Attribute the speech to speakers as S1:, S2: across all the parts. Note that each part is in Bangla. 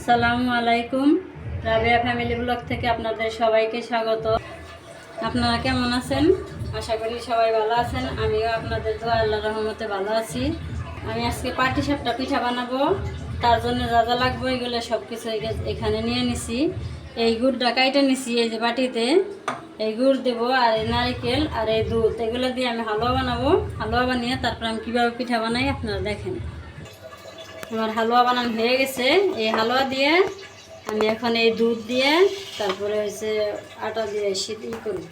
S1: আসসালামু আলাইকুম। রাবিয়া ফ্যামিলি ব্লগ থেকে আপনাদের সবাইকে স্বাগত। আপনারা কেমন আছেন? আশা করি সবাই ভালো আছেন। আমিও আপনাদের দোয়া আল্লাহ রহমতে ভালো আছি। আমি আজকে পাটি সাপটা পিঠা বানাবো। তার জন্য যা যা লাগবে এগুলো সব কিছু এখানে নিয়ে নিছি। এই গুড়টা কাইটা নিছি এই যে বাটিতে। এই গুড় দেবো আর এই নারিকেল আর এই দুধ। এগুলো দিয়ে আমি হালুয়া বানাবো। হালুয়া বানিয়ে তারপর আমি কীভাবে পিঠা বানাই আপনারা দেখেন। আমার হালুয়া বানানো হয়ে গেছে। এই হালুয়া দিয়ে আমি এখন এই দুধ দিয়ে, তারপরে হচ্ছে আটা দিয়ে শীত ই করি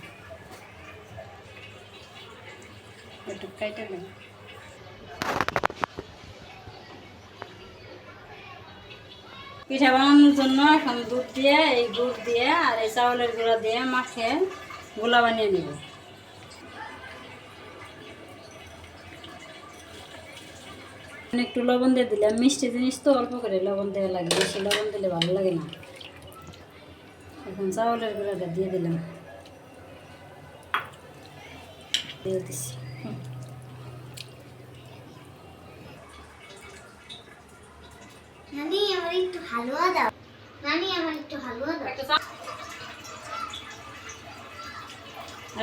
S1: পিঠা বানানোর জন্য এখন দুধ দিয়ে, এই দুধ দিয়ে আর এই চাউলের গুঁড়া দিয়ে মাখে গোলা বানিয়ে নিব। একটু লবণ দিয়ে দিলাম মিষ্টি জিনিস তো অল্প করে লবণ দেওয়া লাগে বেশি লবণ দিলে ভালো লাগে না। এখন চাউলের গুঁড়াটা দিয়ে দিলাম। দিয়ে দিচ্ছি
S2: নানি আমার একটু হালুয়া দাও। নানি আমার একটু হালুয়া দাও।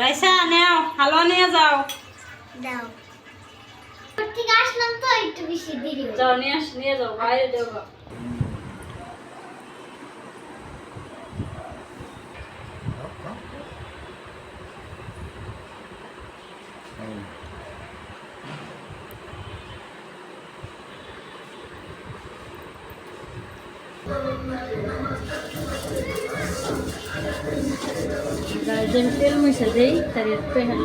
S1: রাইসা নেও হালুয়া নিয়ে যাও।
S2: দাও। আসলাম তো একটু বেশি দেরি হলো।
S1: যাও নিয়ে আস নিয়ে যাও বাইরে দেবো গার্জেন তেল মিশে দেই তার একটু এখানে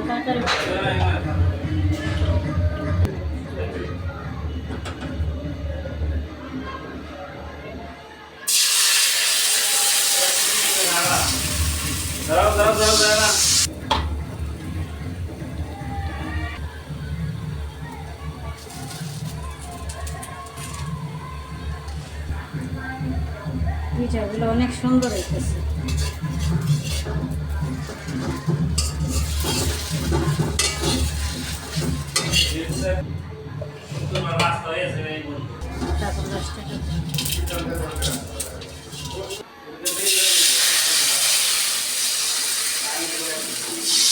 S1: পিঠাগুলো অনেক সুন্দর হইতেছে।
S3: তোমার রাস্তা হয়েছে Thank you.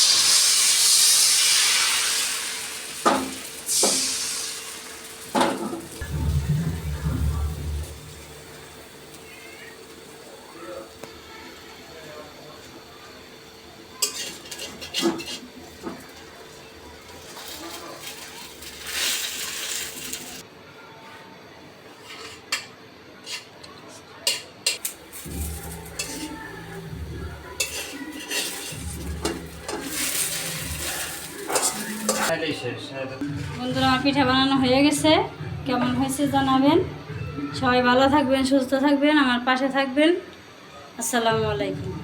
S1: বন্ধুরা, আমার পিঠা বানানো হয়ে গেছে। কেমন হয়েছে জানাবেন? সবাই ভালো থাকবেন, সুস্থ থাকবেন, আমার পাশে থাকবেন। আসসালামু আলাইকুম।